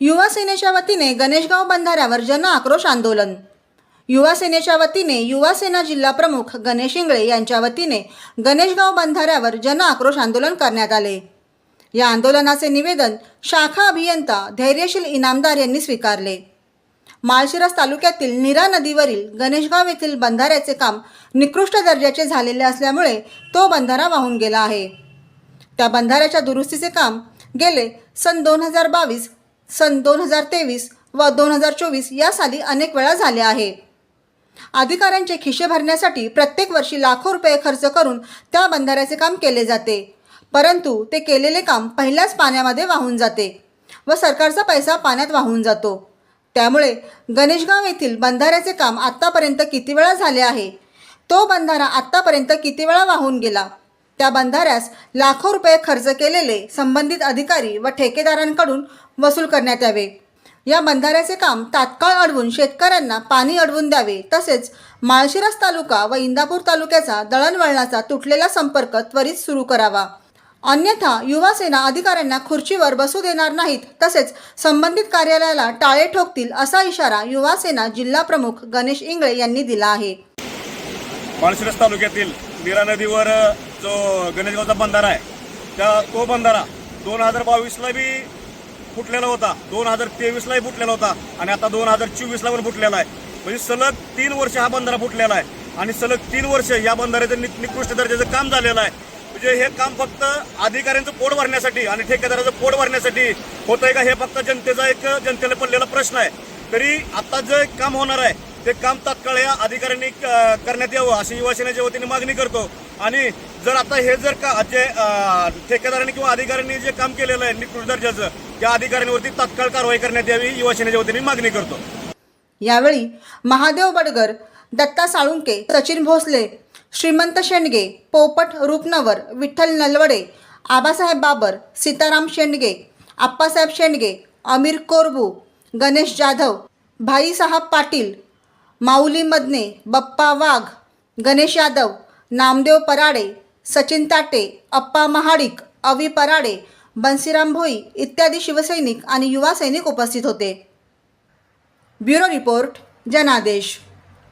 युवा सेनेच्या वतीने गणेशगाव बंधाऱ्यावर जन आक्रोश आंदोलन. युवा सेनेच्या वतीने युवा सेना जिल्हा प्रमुख गणेश इंगळे यांच्या वतीने गणेशगाव बंधाऱ्यावर जन आक्रोश आंदोलन करण्यात आले. या आंदोलनाचे निवेदन शाखा अभियंता धैर्यशील इनामदार यांनी स्वीकारले. माळशिरस तालुक्यातील नीरा नदीवरील गणेशगाव येथील बंधाऱ्याचे काम निकृष्ट दर्जाचे झालेले असल्यामुळे तो बंधारा वाहून गेला आहे. त्या बंधाऱ्याच्या दुरुस्तीचे काम गेले सन दोन हजार बावीस सन दोन हजार तेवीस व दोन हजार चोवीस या साली अनेक वेळा झाले आहे. अधिकाऱ्यांचे खिशे भरण्यासाठी प्रत्येक वर्षी लाखो रुपये खर्च करून त्या बंधाऱ्याचे काम केले जाते. परंतु ते केलेले काम पहिल्याच पाण्यामध्ये वाहून जाते व सरकारचा पैसा पाण्यात वाहून जातो. त्यामुळे गणेशगाव येथील बंधाऱ्याचे काम आत्तापर्यंत किती वेळा झाले आहे? तो बंधारा आत्तापर्यंत किती वेळा वाहून गेला? त्या बंधाऱ्यास लाखो रुपये खर्च केलेले संबंधित अधिकारी व ठेकेदारांकडून वसूल करण्यात यावे. या बंधाऱ्याचे काम तात्काळ अडवून शेतकऱ्यांना पाणी अडवून द्यावे तसेच माळशिरस तालुका व इंदापूर तालुक्याचा दळणवळणाचा तुटलेला संपर्क त्वरित सुरू करावा. अन्यथा युवा सेना अधिकाऱ्यांना खुर्चीवर बसू देणार नाहीत तसेच संबंधित कार्यालयाला टाळे ठोकतील असा इशारा युवा सेना जिल्हा प्रमुख गणेश इंगळे यांनी दिला आहे. माळशिरस तालुक्यातील नीरा नदीवर जो गणेशगावचा बंधारा आहे त्या तो बंधारा दोन हजार बावीसला बी फुटलेला होता. दोन हजार तेवीसलाही फुटलेला होता आणि आता दोन हजार चोवीसला पण फुटलेला आहे. म्हणजे सलग तीन वर्ष हा बंधारा फुटलेला आहे आणि सलग तीन वर्ष या बंधाऱ्याचं नि- निकृष्ट दर्जाचं काम झालेलं आहे. म्हणजे हे काम फक्त अधिकाऱ्यांचं पोट भरण्यासाठी आणि ठेकेदाराचं पोट भरण्यासाठी होतंय का हे फक्त जनतेचा एक जनतेला पडलेला प्रश्न आहे. तरी आता जे काम होणार आहे ते काम तात्काळ या अधिकाऱ्यांनी करण्यात यावं अशी युवासेनेच्या वतीने मागणी करतो. आणि जर आता हे जर का जे ठेकेदारांनी किंवा अधिकाऱ्यांनी जे काम केलेलं आहे निकृष्ट दर्जाचं त्या अधिकाऱ्यांवरती तात्काळ कारवाई करण्यात यावी युवासेनेच्या वतीने मागणी करतो. यावेळी महादेव बडगर दत्ता साळुंके सचिन भोसले श्रीमंत शेंडगे पोपट रूपनवर विठ्ठल नलवडे आबासाहेब बाबर सीताराम शेंडगे आप्पासाहेब शेंडगे अमीर कोरबू गणेश जाधव भाईसाहेब पाटील माऊली मदने बप्पा वाघ गणेश यादव नामदेव पराडे सचिन ताटे अप्पा महाडिक अवी पराडे बन्सीराम भोई इत्यादी शिवसैनिक आणि युवा सैनिक उपस्थित होते. ब्युरो रिपोर्ट जनादेश.